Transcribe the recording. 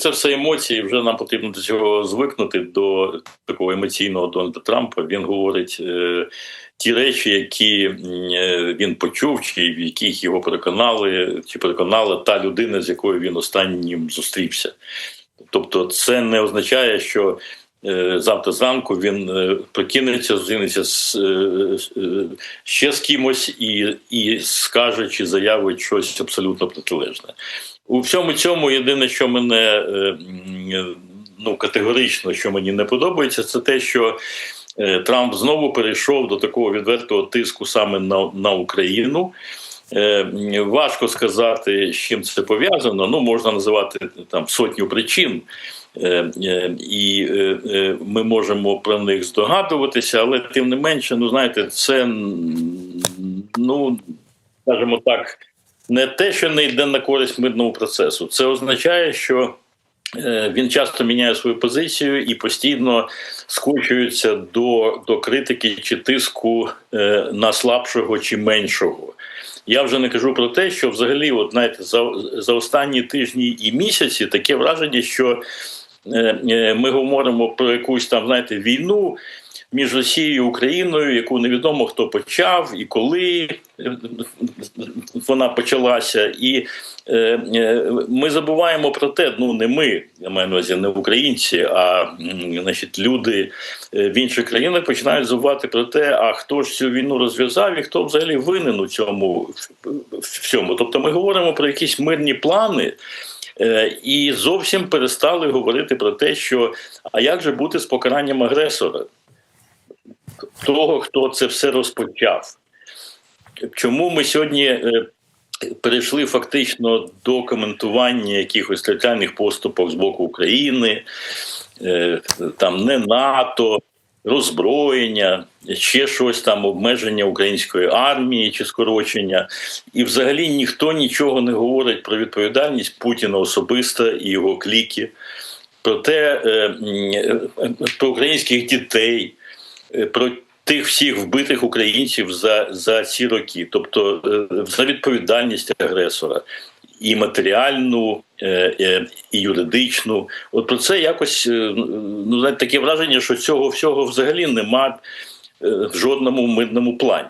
це все емоції. Вже нам потрібно до цього звикнути до такого емоційного Дональда Трампа. Він говорить е, ті речі, які е, він почув, чи в яких його переконали, чи переконала та людина, з якою він останнім зустрівся. Тобто, це не означає, що е, завтра зранку він прокинеться, зустрінеться ще з кимось і, і скаже чи заявить щось абсолютно протилежне. У всьому цьому єдине, що мене е, ну, категорично, що мені не подобається, це те, що е, Трамп знову перейшов до такого відвертого тиску саме на, на Україну. Е, Важко сказати, з чим це пов'язано. Ну, можна називати там сотню причин, і ми можемо про них здогадуватися, але тим не менше, ну знаєте, це ну скажімо так, не те, що не йде на користь мирному процесу. Це означає, що е, він часто міняє свою позицію і постійно скочується до, до критики чи тиску е, на слабшого чи меншого. Я вже не кажу про те, що взагалі, от знаєте, за, за останні тижні і місяці таке враження, що е, ми говоримо про якусь там, знаєте, війну між Росією і Україною, яку невідомо хто почав і коли е, вона почалася. І е, е, ми забуваємо про те, ну не ми, я маю на увазі, не українці, а значить, люди в інших країнах починають забувати про те, а хто ж цю війну розв'язав і хто взагалі винен у цьому всьому. Тобто ми говоримо про якісь мирні плани. І зовсім перестали говорити про те, що а як же бути з покаранням агресора, того, хто це все розпочав. Чому ми сьогодні е, перейшли фактично до коментування якихось територіальних поступок з боку України, е, там не НАТО, роззброєння, ще щось там, обмеження української армії чи скорочення. І взагалі ніхто нічого не говорить про відповідальність Путіна особисто і його кліки, про те, е, про українських дітей, про тих всіх вбитих українців за, за ці роки, тобто е, за відповідальність агресора. І матеріальну, е, е, і юридичну, от про це якось е, ну знаєте, таке враження, що цього всього взагалі нема е, в жодному мирному плані.